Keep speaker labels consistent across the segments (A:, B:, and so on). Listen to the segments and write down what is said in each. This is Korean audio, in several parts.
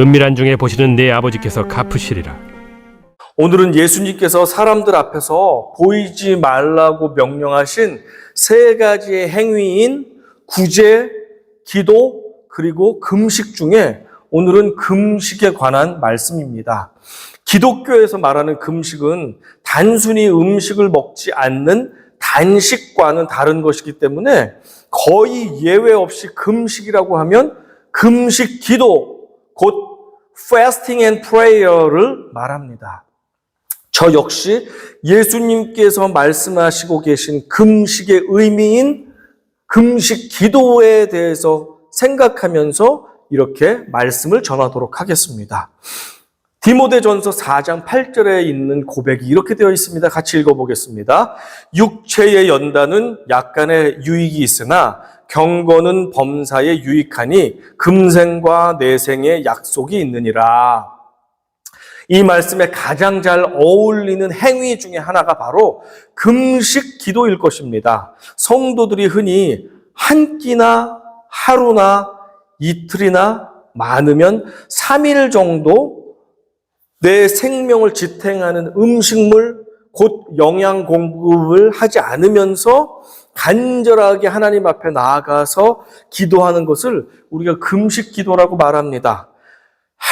A: 은밀한 중에 보시는 내 아버지께서 갚으시리라.
B: 오늘은 예수님께서 사람들 앞에서 보이지 말라고 명령하신 세 가지의 행위인 구제, 기도, 그리고 금식 중에 오늘은 금식에 관한 말씀입니다. 기독교에서 말하는 금식은 단순히 음식을 먹지 않는 단식과는 다른 것이기 때문에 거의 예외 없이 금식이라고 하면 금식 기도, 곧 fasting and prayer를 말합니다. 저 역시 예수님께서 말씀하시고 계신 금식의 의미인 금식 기도에 대해서 생각하면서 이렇게 말씀을 전하도록 하겠습니다. 디모데전서 4장 8절에 있는 고백이 이렇게 되어 있습니다. 같이 읽어보겠습니다. 육체의 연단은 약간의 유익이 있으나 경건은 범사에 유익하니 금생과 내생의 약속이 있느니라. 이 말씀에 가장 잘 어울리는 행위 중에 하나가 바로 금식 기도일 것입니다. 성도들이 흔히 한 끼나 하루나 이틀이나 많으면 3일 정도 내 생명을 지탱하는 음식물, 곧 영양 공급을 하지 않으면서 간절하게 하나님 앞에 나아가서 기도하는 것을 우리가 금식 기도라고 말합니다.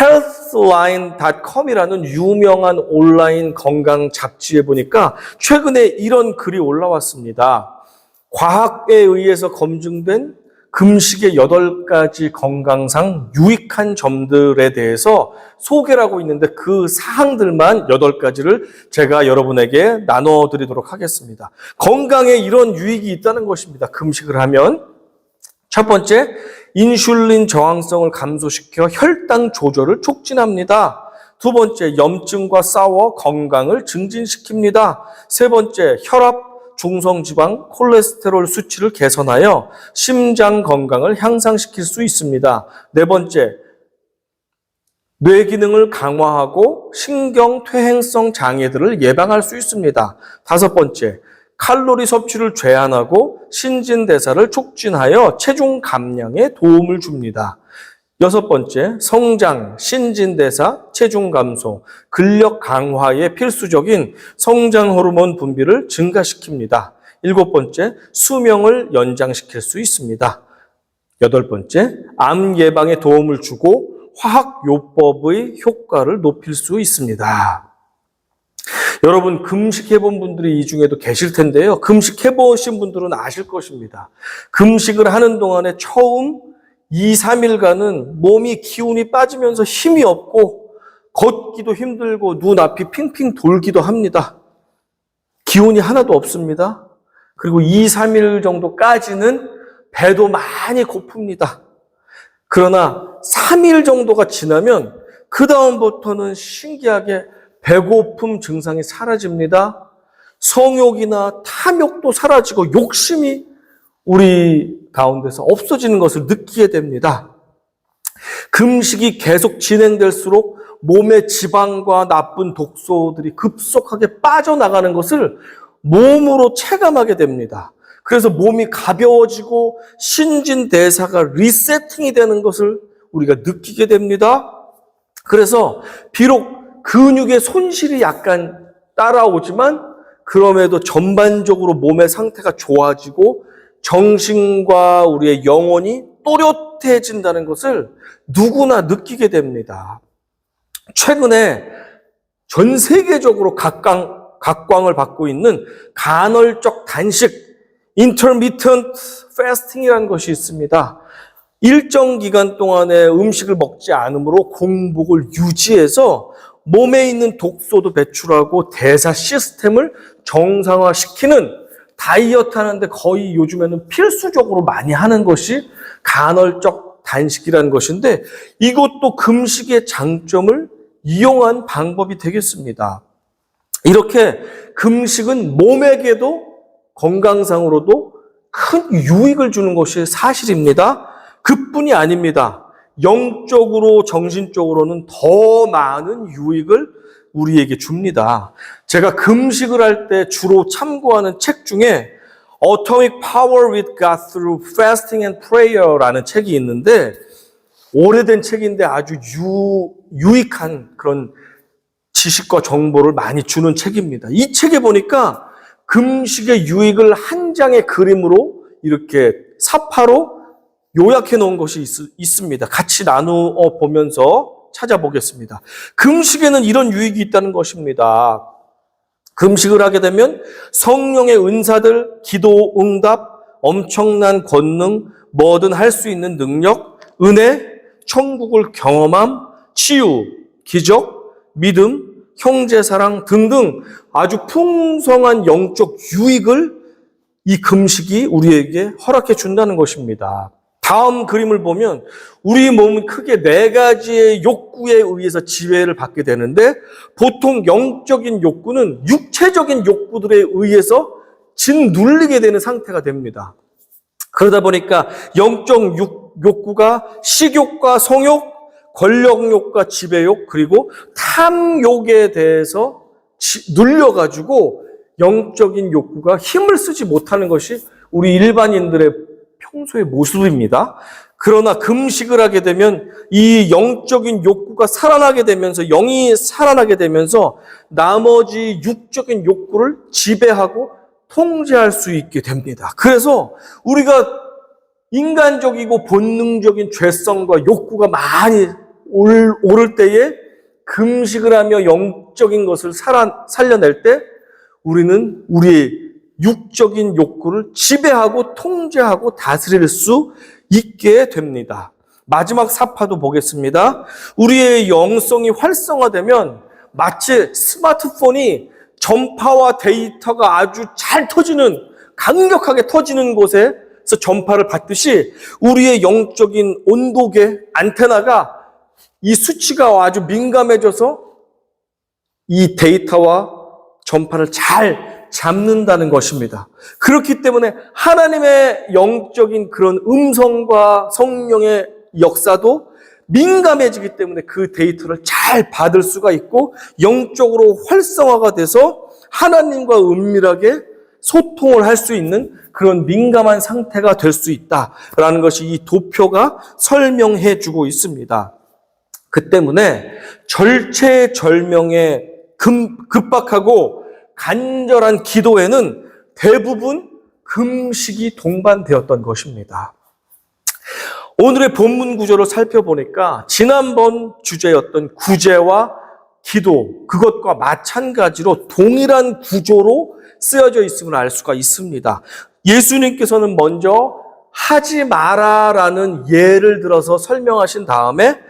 B: healthline.com이라는 유명한 온라인 건강 잡지에 보니까 최근에 이런 글이 올라왔습니다. 과학에 의해서 검증된 금식의 여덟 가지 건강상 유익한 점들에 대해서 소개를 하고 있는데 그 사항들만 여덟 가지를 제가 여러분에게 나눠드리도록 하겠습니다. 건강에 이런 유익이 있다는 것입니다. 금식을 하면. 첫 번째, 인슐린 저항성을 감소시켜 혈당 조절을 촉진합니다. 두 번째, 염증과 싸워 건강을 증진시킵니다. 세 번째, 혈압, 중성지방, 콜레스테롤 수치를 개선하여 심장 건강을 향상시킬 수 있습니다. 네 번째, 뇌 기능을 강화하고 신경 퇴행성 장애들을 예방할 수 있습니다. 다섯 번째, 칼로리 섭취를 제한하고 신진대사를 촉진하여 체중 감량에 도움을 줍니다. 여섯 번째, 성장, 신진대사, 체중 감소, 근력 강화에 필수적인 성장 호르몬 분비를 증가시킵니다. 일곱 번째, 수명을 연장시킬 수 있습니다. 여덟 번째, 암 예방에 도움을 주고 화학요법의 효과를 높일 수 있습니다. 여러분 금식해본 분들이 이 중에도 계실 텐데요. 금식해보신 분들은 아실 것입니다. 금식을 하는 동안에 처음 2, 3일간은 몸이 기운이 빠지면서 힘이 없고 걷기도 힘들고 눈앞이 핑핑 돌기도 합니다. 기운이 하나도 없습니다. 그리고 2, 3일 정도까지는 배도 많이 고픕니다. 그러나 3일 정도가 지나면 그 다음부터는 신기하게 배고픔 증상이 사라집니다. 성욕이나 탐욕도 사라지고 욕심이 우리 가운데서 없어지는 것을 느끼게 됩니다. 금식이 계속 진행될수록 몸의 지방과 나쁜 독소들이 급속하게 빠져나가는 것을 몸으로 체감하게 됩니다. 그래서 몸이 가벼워지고 신진대사가 리세팅이 되는 것을 우리가 느끼게 됩니다. 그래서 비록 근육의 손실이 약간 따라오지만 그럼에도 전반적으로 몸의 상태가 좋아지고 정신과 우리의 영혼이 또렷해진다는 것을 누구나 느끼게 됩니다. 최근에 전 세계적으로 각광, 각광을 받고 있는 간헐적 단식, intermittent fasting이라는 것이 있습니다. 일정 기간 동안에 음식을 먹지 않으므로 공복을 유지해서 몸에 있는 독소도 배출하고 대사 시스템을 정상화시키는 다이어트 하는데 거의 요즘에는 필수적으로 많이 하는 것이 간헐적 단식이라는 것인데 이것도 금식의 장점을 이용한 방법이 되겠습니다. 이렇게 금식은 몸에게도 건강상으로도 큰 유익을 주는 것이 사실입니다. 그뿐이 아닙니다. 영적으로 정신적으로는 더 많은 유익을 우리에게 줍니다. 제가 금식을 할 때 주로 참고하는 책 중에 Atomic Power with God Through Fasting and Prayer라는 책이 있는데 오래된 책인데 아주 유, 유익한 그런 지식과 정보를 많이 주는 책입니다. 이 책에 보니까 금식의 유익을 한 장의 그림으로 이렇게 사파로 요약해 놓은 것이 있, 습니다 같이 나누어 보면서 찾아보겠습니다. 금식에는 이런 유익이 있다는 것입니다. 금식을 하게 되면 성령의 은사들, 기도 응답, 엄청난 권능, 뭐든 할 수 있는 능력, 은혜, 천국을 경험함, 치유, 기적, 믿음, 형제 사랑 등등 아주 풍성한 영적 유익을 이 금식이 우리에게 허락해 준다는 것입니다. 다음 그림을 보면 우리 몸은 크게 네 가지의 욕구에 의해서 지배를 받게 되는데 보통 영적인 욕구는 육체적인 욕구들에 의해서 짓눌리게 되는 상태가 됩니다. 그러다 보니까 영적 욕, 욕구가 식욕과 성욕, 권력욕과 지배욕, 그리고 탐욕에 대해서 지- 눌려가지고 영적인 욕구가 힘을 쓰지 못하는 것이 우리 일반인들의 평소의 모습입니다. 그러나 금식을 하게 되면 이 영적인 욕구가 살아나게 되면서 영이 살아나게 되면서 나머지 육적인 욕구를 지배하고 통제할 수 있게 됩니다. 그래서 우리가 인간적이고 본능적인 죄성과 욕구가 많이 올, 오를 때에 금식을 하며 영적인 것을 살아, 살려낼 때 우리는 우리의 육적인 욕구를 지배하고 통제하고 다스릴 수 있게 됩니다. 마지막 사파도 보겠습니다. 우리의 영성이 활성화되면 마치 스마트폰이 전파와 데이터가 아주 잘 터지는 강력하게 터지는 곳에서 전파를 받듯이 우리의 영적인 온도계 안테나가 이 수치가 아주 민감해져서 이 데이터와 전파를 잘 잡는다는 것입니다. 그렇기 때문에 하나님의 영적인 그런 음성과 성령의 역사도 민감해지기 때문에 그 데이터를 잘 받을 수가 있고 영적으로 활성화가 돼서 하나님과 은밀하게 소통을 할 수 있는 그런 민감한 상태가 될 수 있다라는 것이 이 도표가 설명해 주고 있습니다. 그 때문에 절체절명에 금- 급박하고 간절한 기도에는 대부분 금식이 동반되었던 것입니다. 오늘의 본문 구조를 살펴보니까 지난번 주제였던 구제와 기도, 그것과 마찬가지로 동일한 구조로 쓰여져 있음을 알 수가 있습니다. 예수님께서는 먼저 하지 마라라는 예를 들어서 설명하신 다음에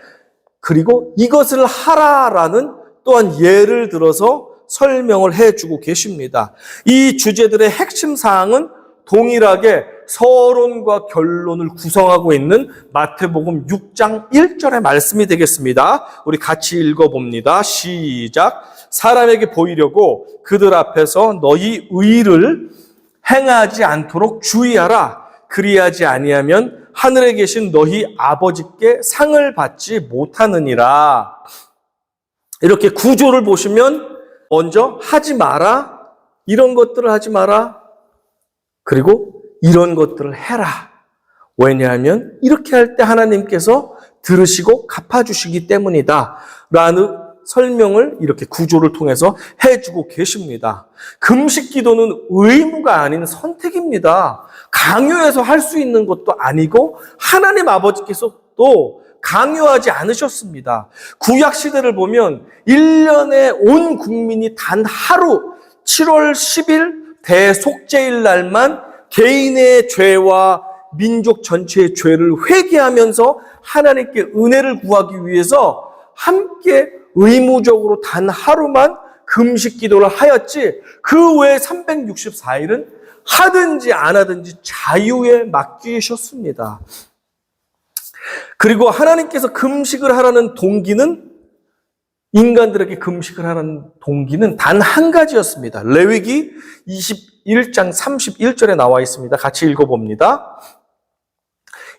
B: 그리고 이것을 하라라는 또한 예를 들어서 설명을 해주고 계십니다. 이 주제들의 핵심 사항은 동일하게 서론과 결론을 구성하고 있는 마태복음 6장 1절의 말씀이 되겠습니다. 우리 같이 읽어봅니다. 시작. 사람에게 보이려고 그들 앞에서 너희 의를 행하지 않도록 주의하라. 그리하지 아니하면 하늘에 계신 너희 아버지께 상을 받지 못하느니라. 이렇게 구조를 보시면 먼저 하지 마라. 이런 것들을 하지 마라. 그리고 이런 것들을 해라. 왜냐하면 이렇게 할 때 하나님께서 들으시고 갚아주시기 때문이다. 라는 설명을 이렇게 구조를 통해서 해주고 계십니다. 금식 기도는 의무가 아닌 선택입니다. 강요해서 할 수 있는 것도 아니고 하나님 아버지께서 또 강요하지 않으셨습니다. 구약 시대를 보면 1년에 온 국민이 단 하루 7월 10일 대속죄일 날만 개인의 죄와 민족 전체의 죄를 회개하면서 하나님께 은혜를 구하기 위해서 함께 의무적으로 단 하루만 금식 기도를 하였지 그 외에 364일은 하든지 안 하든지 자유에 맡기셨습니다. 그리고 하나님께서 금식을 하라는 동기는 인간들에게 금식을 하는 동기는 단 한 가지였습니다. 레위기 21장 31절에 나와 있습니다. 같이 읽어봅니다.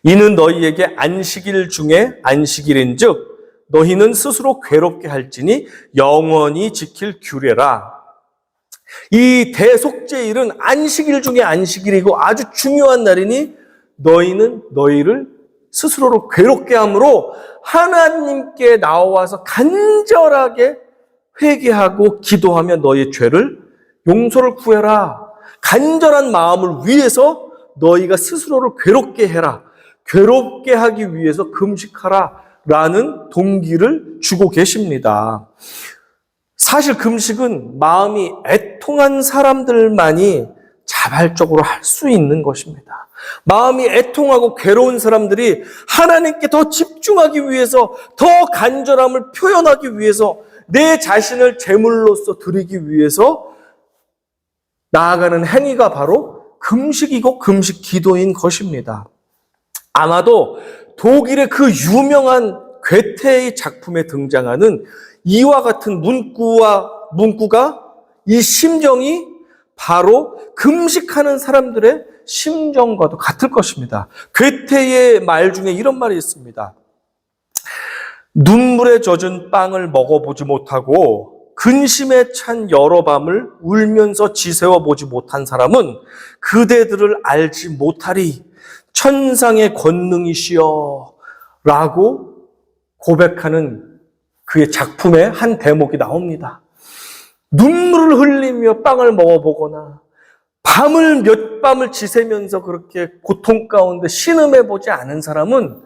B: 이는 너희에게 안식일 중에 안식일인즉 너희는 스스로 괴롭게 할지니 영원히 지킬 규례라. 이 대속제일은 안식일 중에 안식일이고 아주 중요한 날이니 너희는 너희를 스스로를 괴롭게 함으로 하나님께 나와서 간절하게 회개하고 기도하며 너의 죄를 용서를 구해라. 간절한 마음을 위해서 너희가 스스로를 괴롭게 해라. 괴롭게 하기 위해서 금식하라. 라는 동기를 주고 계십니다. 사실 금식은 마음이 애통한 사람들만이 자발적으로 할 수 있는 것입니다. 마음이 애통하고 괴로운 사람들이 하나님께 더 집중하기 위해서 더 간절함을 표현하기 위해서 내 자신을 제물로서 드리기 위해서 나아가는 행위가 바로 금식이고 금식 기도인 것입니다. 아마도 독일의 그 유명한 괴테의 작품에 등장하는 이와 같은 문구와 문구가 이 심정이 바로 금식하는 사람들의 심정과도 같을 것입니다. 괴테의 말 중에 이런 말이 있습니다. 눈물에 젖은 빵을 먹어보지 못하고 근심에 찬 여러 밤을 울면서 지새워 보지 못한 사람은 그대들을 알지 못하리 천상의 권능이시여 라고 고백하는 그의 작품의 한 대목이 나옵니다. 눈물을 흘리며 빵을 먹어보거나 밤을 몇 밤을 지새면서 그렇게 고통 가운데 신음해 보지 않은 사람은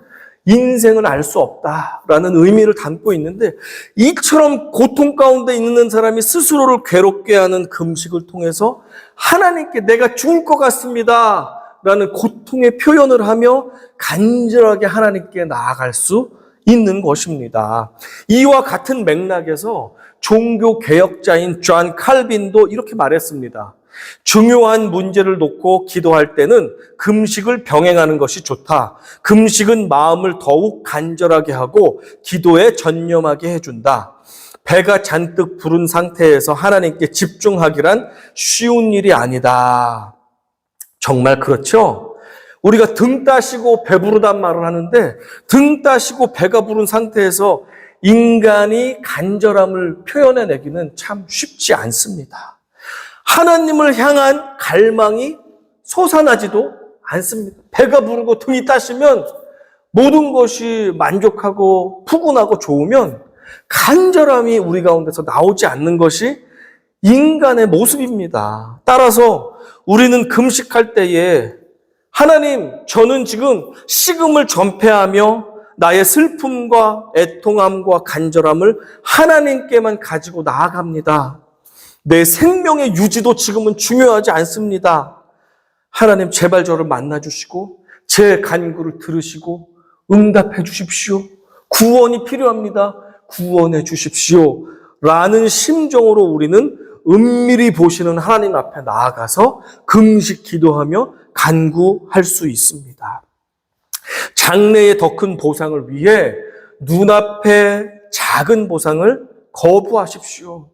B: 인생을 알 수 없다라는 의미를 담고 있는데 이처럼 고통 가운데 있는 사람이 스스로를 괴롭게 하는 금식을 통해서 하나님께 내가 죽을 것 같습니다. 라는 고통의 표현을 하며 간절하게 하나님께 나아갈 수 있는 것입니다. 이와 같은 맥락에서 종교 개혁자인 존 칼빈도 이렇게 말했습니다. 중요한 문제를 놓고 기도할 때는 금식을 병행하는 것이 좋다. 금식은 마음을 더욱 간절하게 하고 기도에 전념하게 해준다. 배가 잔뜩 부른 상태에서 하나님께 집중하기란 쉬운 일이 아니다. 정말 그렇죠? 우리가 등 따시고 배부르단 말을 하는데 등 따시고 배가 부른 상태에서 인간이 간절함을 표현해내기는 참 쉽지 않습니다. 하나님을 향한 갈망이 솟아나지도 않습니다. 배가 부르고 등이 따시면 모든 것이 만족하고 푸근하고 좋으면 간절함이 우리 가운데서 나오지 않는 것이 인간의 모습입니다. 따라서 우리는 금식할 때에 하나님, 저는 지금 식음을 전폐하며 나의 슬픔과 애통함과 간절함을 하나님께만 가지고 나아갑니다. 내 생명의 유지도 지금은 중요하지 않습니다. 하나님, 제발 저를 만나주시고, 제 간구를 들으시고, 응답해 주십시오. 구원이 필요합니다. 구원해 주십시오. 라는 심정으로 우리는 은밀히 보시는 하나님 앞에 나아가서 금식 기도하며 간구할 수 있습니다. 장래의 더 큰 보상을 위해 눈앞의 작은 보상을 거부하십시오.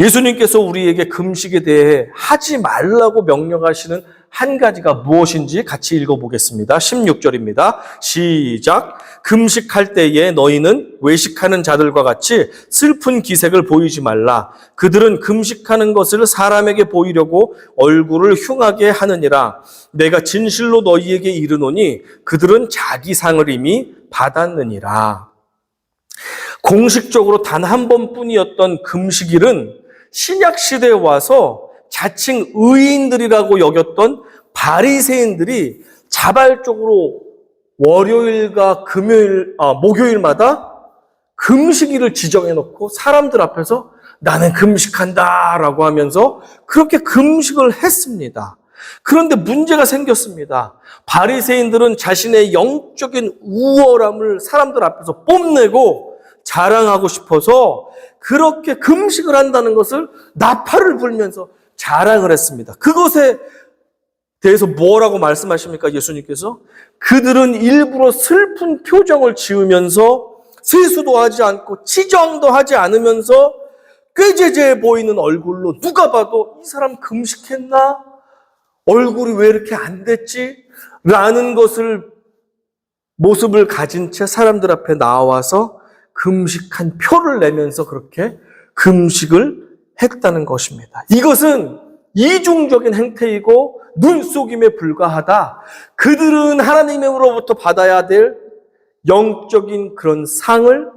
B: 예수님께서 우리에게 금식에 대해 하지 말라고 명령하시는 한 가지가 무엇인지 같이 읽어보겠습니다. 16절입니다. 시작. 금식할 때에 너희는 외식하는 자들과 같이 슬픈 기색을 보이지 말라. 그들은 금식하는 것을 사람에게 보이려고 얼굴을 흉하게 하느니라. 내가 진실로 너희에게 이르노니 그들은 자기 상을 이미 받았느니라. 공식적으로 단 한 번뿐이었던 금식일은 신약 시대에 와서 자칭 의인들이라고 여겼던 바리새인들이 자발적으로 월요일과 금요일, 아, 목요일마다 금식일을 지정해 놓고 사람들 앞에서 나는 금식한다라고 하면서 그렇게 금식을 했습니다. 그런데 문제가 생겼습니다. 바리새인들은 자신의 영적인 우월함을 사람들 앞에서 뽐내고 자랑하고 싶어서 그렇게 금식을 한다는 것을 나팔을 불면서 자랑을 했습니다. 그것에 대해서 뭐라고 말씀하십니까? 예수님께서 그들은 일부러 슬픈 표정을 지으면서 세수도 하지 않고 치정도 하지 않으면서 꾀죄죄해 보이는 얼굴로 누가 봐도 이 사람 금식했나? 얼굴이 왜 이렇게 안 됐지? 라는 것을 모습을 가진 채 사람들 앞에 나와서 금식한 표를 내면서 그렇게 금식을 했다는 것입니다. 이것은 이중적인 행태이고 눈속임에 불과하다. 그들은 하나님으로부터 받아야 될 영적인 그런 상을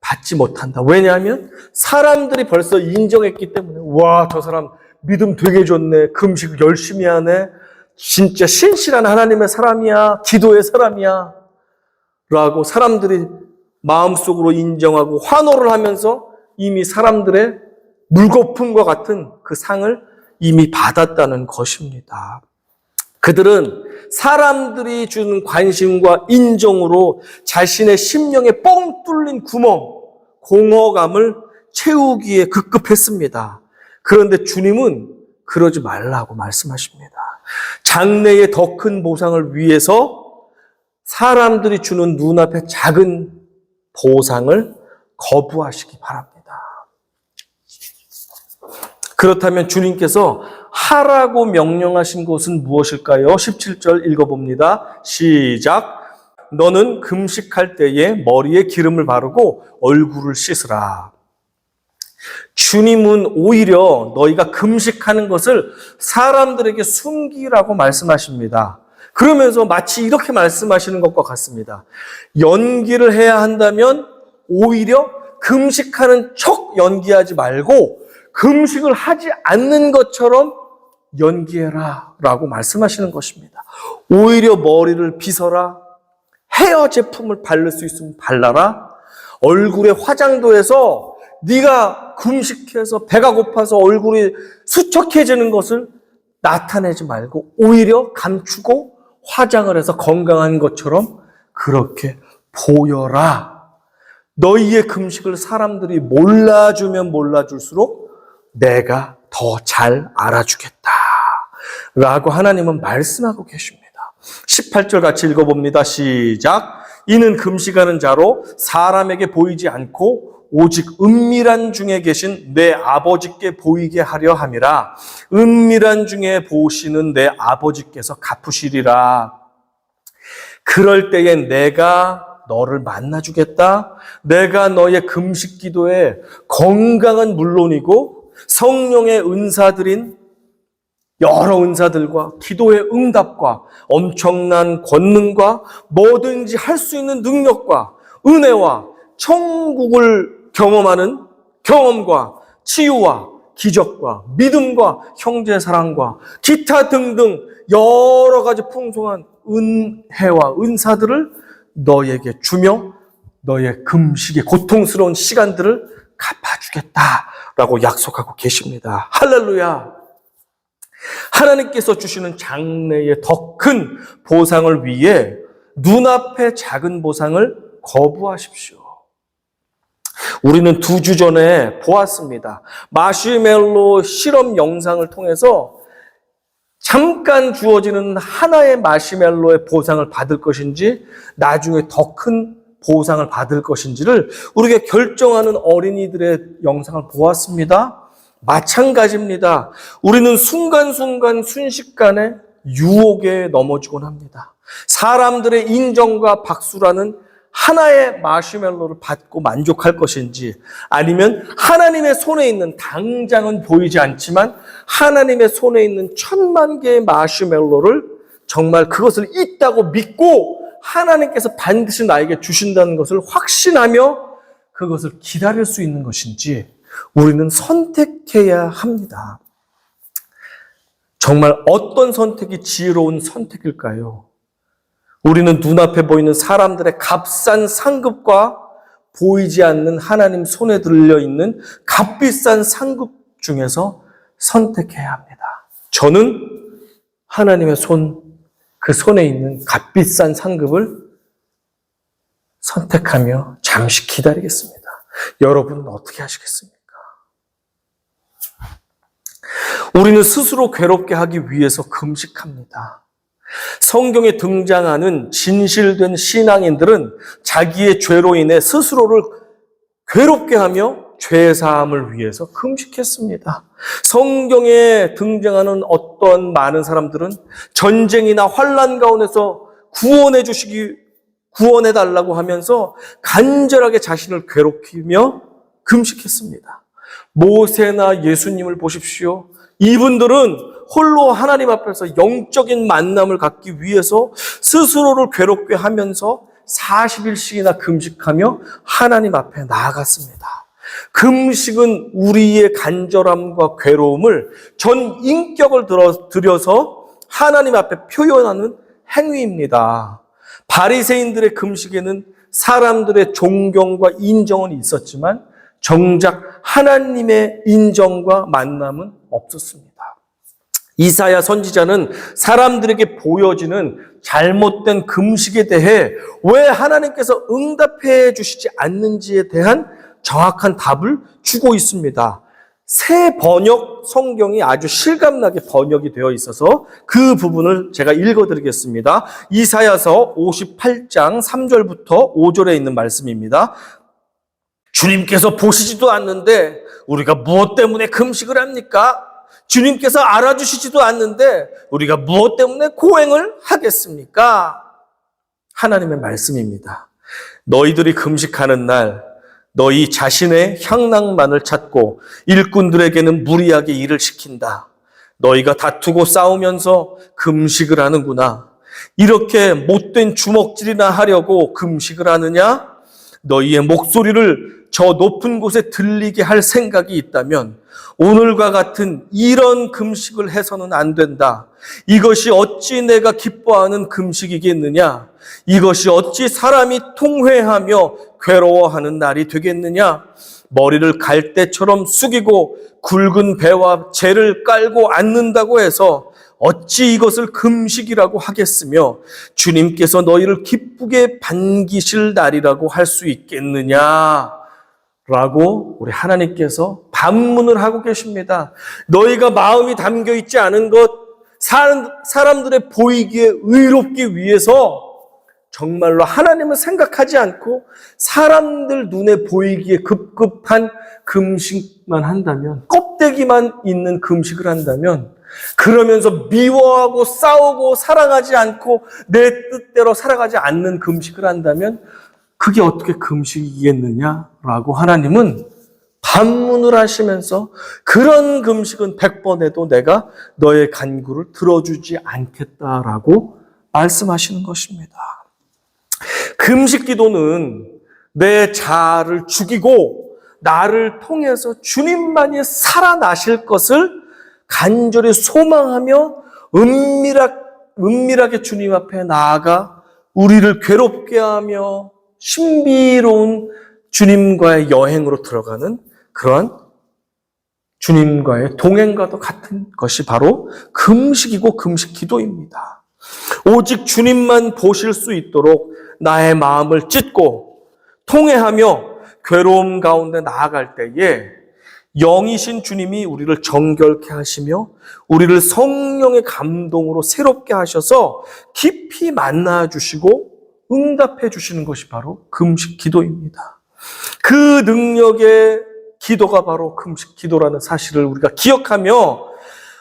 B: 받지 못한다. 왜냐하면 사람들이 벌써 인정했기 때문에 와, 저 사람 믿음 되게 좋네. 금식 열심히 하네. 진짜 신실한 하나님의 사람이야. 기도의 사람이야. 라고 사람들이 마음속으로 인정하고 환호를 하면서 이미 사람들의 물거품과 같은 그 상을 이미 받았다는 것입니다. 그들은 사람들이 주는 관심과 인정으로 자신의 심령에 뻥 뚫린 구멍, 공허감을 채우기에 급급했습니다. 그런데 주님은 그러지 말라고 말씀하십니다. 장래의 더 큰 보상을 위해서 사람들이 주는 눈앞의 작은 보상을 거부하시기 바랍니다. 그렇다면 주님께서 하라고 명령하신 것은 무엇일까요? 17절 읽어봅니다. 시작. 너는 금식할 때에 머리에 기름을 바르고 얼굴을 씻으라. 주님은 오히려 너희가 금식하는 것을 사람들에게 숨기라고 말씀하십니다. 그러면서 마치 이렇게 말씀하시는 것과 같습니다. 연기를 해야 한다면 오히려 금식하는 척 연기하지 말고 금식을 하지 않는 것처럼 연기해라 라고 말씀하시는 것입니다. 오히려 머리를 빗어라. 헤어 제품을 바를 수 있으면 발라라. 얼굴에 화장도 해서 네가 금식해서 배가 고파서 얼굴이 수척해지는 것을 나타내지 말고 오히려 감추고 화장을 해서 건강한 것처럼 그렇게 보여라. 너희의 금식을 사람들이 몰라주면 몰라줄수록 내가 더 잘 알아주겠다. 라고 하나님은 말씀하고 계십니다. 18절 같이 읽어봅니다. 시작. 이는 금식하는 자로 사람에게 보이지 않고 오직 은밀한 중에 계신 내 아버지께 보이게 하려 함이라. 은밀한 중에 보시는 내 아버지께서 갚으시리라. 그럴 때에 내가 너를 만나주겠다. 내가 너의 금식 기도에 건강은 물론이고 성령의 은사들인 여러 은사들과 기도의 응답과 엄청난 권능과 뭐든지 할 수 있는 능력과 은혜와 천국을 경험하는 경험과 치유와 기적과 믿음과 형제 사랑과 기타 등등 여러 가지 풍성한 은혜와 은사들을 너에게 주며 너의 금식의 고통스러운 시간들을 갚아주겠다라고 약속하고 계십니다. 할렐루야. 하나님께서 주시는 장래의 더 큰 보상을 위해 눈앞의 작은 보상을 거부하십시오. 우리는 두 주 전에 보았습니다. 마시멜로 실험 영상을 통해서 잠깐 주어지는 하나의 마시멜로의 보상을 받을 것인지 나중에 더 큰 보상을 받을 것인지를 우리가 결정하는 어린이들의 영상을 보았습니다. 마찬가지입니다. 우리는 순간순간 순식간에 유혹에 넘어지곤 합니다. 사람들의 인정과 박수라는 하나의 마시멜로를 받고 만족할 것인지 아니면 하나님의 손에 있는 당장은 보이지 않지만 하나님의 손에 있는 천만 개의 마시멜로를 정말 그것을 있다고 믿고 하나님께서 반드시 나에게 주신다는 것을 확신하며 그것을 기다릴 수 있는 것인지 우리는 선택해야 합니다. 정말 어떤 선택이 지혜로운 선택일까요? 우리는 눈앞에 보이는 사람들의 값싼 상급과 보이지 않는 하나님 손에 들려 있는 값비싼 상급 중에서 선택해야 합니다. 저는 하나님의 손, 그 손에 있는 값비싼 상급을 선택하며 잠시 기다리겠습니다. 여러분은 어떻게 하시겠습니까? 우리는 스스로 괴롭게 하기 위해서 금식합니다. 성경에 등장하는 진실된 신앙인들은 자기의 죄로 인해 스스로를 괴롭게 하며 죄 사함을 위해서 금식했습니다. 성경에 등장하는 어떤 많은 사람들은 전쟁이나 환란 가운데서 구원해 주시기 구원해 달라고 하면서 간절하게 자신을 괴롭히며 금식했습니다. 모세나 예수님을 보십시오. 이분들은 홀로 하나님 앞에서 영적인 만남을 갖기 위해서 스스로를 괴롭게 하면서 40일씩이나 금식하며 하나님 앞에 나아갔습니다. 금식은 우리의 간절함과 괴로움을 전 인격을 들여서 하나님 앞에 표현하는 행위입니다. 바리새인들의 금식에는 사람들의 존경과 인정은 있었지만 정작 하나님의 인정과 만남은 없었습니다. 이사야 선지자는 사람들에게 보여지는 잘못된 금식에 대해 왜 하나님께서 응답해 주시지 않는지에 대한 정확한 답을 주고 있습니다. 새 번역 성경이 아주 실감나게 번역이 되어 있어서 그 부분을 제가 읽어드리겠습니다. 이사야서 58장 3절부터 5절에 있는 말씀입니다. 주님께서 보시지도 않는데 우리가 무엇 때문에 금식을 합니까? 주님께서 알아주시지도 않는데 우리가 무엇 때문에 고행을 하겠습니까? 하나님의 말씀입니다. 너희들이 금식하는 날 너희 자신의 향낭만을 찾고 일꾼들에게는 무리하게 일을 시킨다. 너희가 다투고 싸우면서 금식을 하는구나. 이렇게 못된 주먹질이나 하려고 금식을 하느냐? 너희의 목소리를 저 높은 곳에 들리게 할 생각이 있다면 오늘과 같은 이런 금식을 해서는 안 된다. 이것이 어찌 내가 기뻐하는 금식이겠느냐? 이것이 어찌 사람이 통회하며 괴로워하는 날이 되겠느냐? 머리를 갈대처럼 숙이고 굵은 배와 재를 깔고 앉는다고 해서 어찌 이것을 금식이라고 하겠으며 주님께서 너희를 기쁘게 반기실 날이라고 할 수 있겠느냐? 라고 우리 하나님께서 반문을 하고 계십니다. 너희가 마음이 담겨 있지 않은 것, 사람, 사람들의 보이기에 의롭기 위해서 정말로 하나님을 생각하지 않고 사람들 눈에 보이기에 급급한 금식만 한다면, 껍데기만 있는 금식을 한다면, 그러면서 미워하고 싸우고 사랑하지 않고 내 뜻대로 살아가지 않는 금식을 한다면, 그게 어떻게 금식이겠느냐라고 하나님은 반문을 하시면서 그런 금식은 백번 해도 내가 너의 간구를 들어주지 않겠다라고 말씀하시는 것입니다. 금식 기도는 내 자아를 죽이고 나를 통해서 주님만이 살아나실 것을 간절히 소망하며 은밀하게, 은밀하게 주님 앞에 나아가 우리를 괴롭게 하며 신비로운 주님과의 여행으로 들어가는 그러한 주님과의 동행과도 같은 것이 바로 금식이고 금식 기도입니다. 오직 주님만 보실 수 있도록 나의 마음을 찢고 통회하며 괴로움 가운데 나아갈 때에 영이신 주님이 우리를 정결케 하시며 우리를 성령의 감동으로 새롭게 하셔서 깊이 만나 주시고 응답해 주시는 것이 바로 금식 기도입니다. 그 능력의 기도가 바로 금식 기도라는 사실을 우리가 기억하며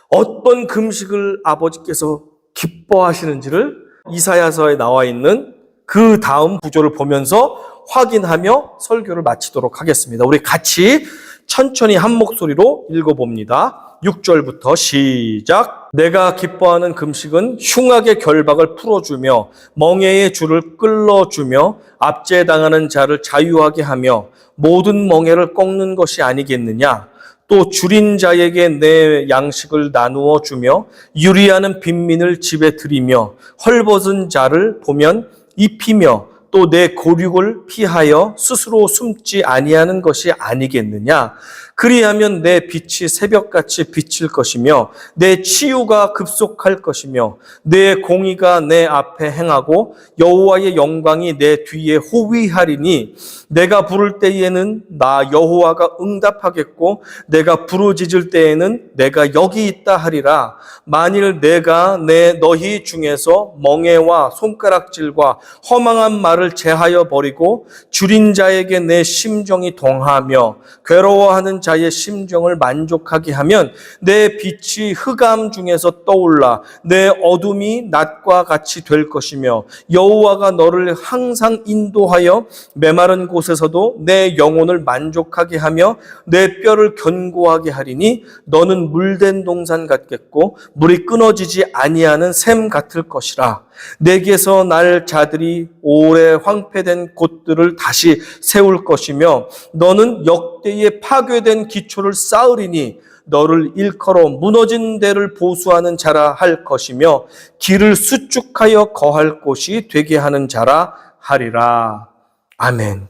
B: 어떤 금식을 아버지께서 기뻐하시는지를 이사야서에 나와 있는 그 다음 구조를 보면서 확인하며 설교를 마치도록 하겠습니다. 우리 같이 천천히 한 목소리로 읽어봅니다. 6절부터 시작. 내가 기뻐하는 금식은 흉악의 결박을 풀어주며 멍에의 줄을 끌어주며 압제당하는 자를 자유하게 하며 모든 멍에를 꺾는 것이 아니겠느냐. 또 줄인 자에게 내 양식을 나누어 주며 유리하는 빈민을 집에 들이며 헐벗은 자를 보면 입히며 또 내 고륙을 피하여 스스로 숨지 아니하는 것이 아니겠느냐? 그리하면 내 빛이 새벽같이 비칠 것이며 내 치유가 급속할 것이며 내 공의가 내 앞에 행하고 여호와의 영광이 내 뒤에 호위하리니 내가 부를 때에는 나 여호와가 응답하겠고 내가 부르짖을 때에는 내가 여기 있다 하리라. 만일 내가 내 너희 중에서 멍에와 손가락질과 허망한 말을 제하여 버리고 줄인 자에게 내 심정이 동하며 괴로워하는 자의 심정을 만족하게 하면 내 빛이 흑암 중에서 떠올라 내 어둠이 낮과 같이 될 것이며 여호와가 너를 항상 인도하여 메마른 곳에서도 내 영혼을 만족하게 하며 내 뼈를 견고하게 하리니 너는 물된 동산 같겠고 물이 끊어지지 아니하는 샘 같을 것이라 내게서 날 자들이 오래 황폐된 곳들을 다시 세울 것이며 너는 역대의 파괴된 기초를 쌓으리니 너를 일컬어 무너진 데를 보수하는 자라 할 것이며 길을 수축하여 거할 곳이 되게 하는 자라 하리라. 아멘.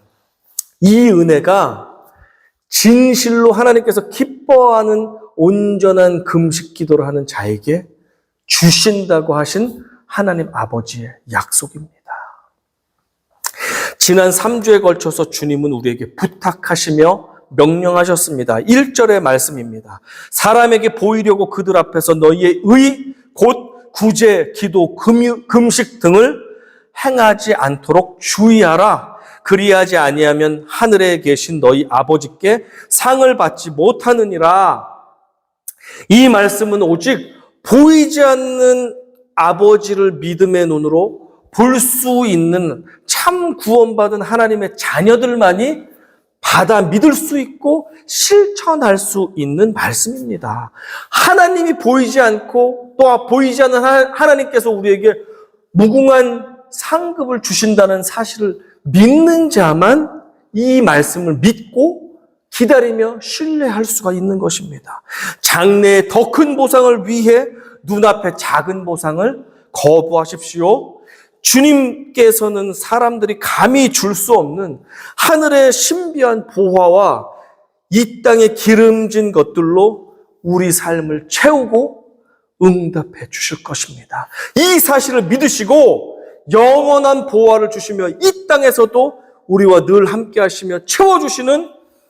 B: 이 은혜가 진실로 하나님께서 기뻐하는 온전한 금식 기도를 하는 자에게 주신다고 하신 하나님 아버지의 약속입니다. 지난 3주에 걸쳐서 주님은 우리에게 부탁하시며 명령하셨습니다. 1절의 말씀입니다. 사람에게 보이려고 그들 앞에서 너희의 의, 곧 구제, 기도, 금, 금식 등을 행하지 않도록 주의하라. 그리하지 아니하면 하늘에 계신 너희 아버지께 상을 받지 못하느니라. 이 말씀은 오직 보이지 않는 아버지를 믿음의 눈으로 볼 수 있는 참 구원받은 하나님의 자녀들만이 받아 믿을 수 있고 실천할 수 있는 말씀입니다. 하나님이 보이지 않고 또 보이지 않는 하- 하나님께서 우리에게 무궁한 상급을 주신다는 사실을 믿는 자만 이 말씀을 믿고 기다리며 신뢰할 수가 있는 것입니다. 장래의 더 큰 보상을 위해 눈앞의 작은 보상을 거부하십시오. 주님께서는 사람들이 감히 줄 수 없는 하늘의 신비한 보화와 이 땅의 기름진 것들로 우리 삶을 채우고 응답해 주실 것입니다. 이 사실을 믿으시고 영원한 보화를 주시며 이 땅에서도 우리와 늘 함께 하시며 채워주시는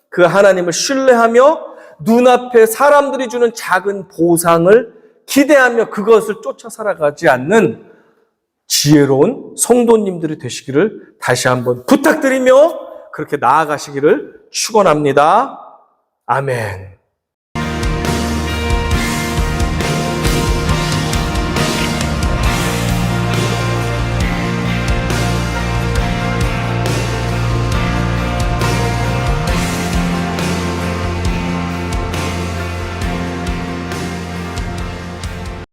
B: 그 하나님을 신뢰하며 눈앞에 사람들이 주는 작은 보상을 기대하며 그것을 쫓아 살아가지 않는 지혜로운 성도님들이 되시기를 다시 한번 부탁드리며 그렇게 나아가시기를 축원합니다. 아멘.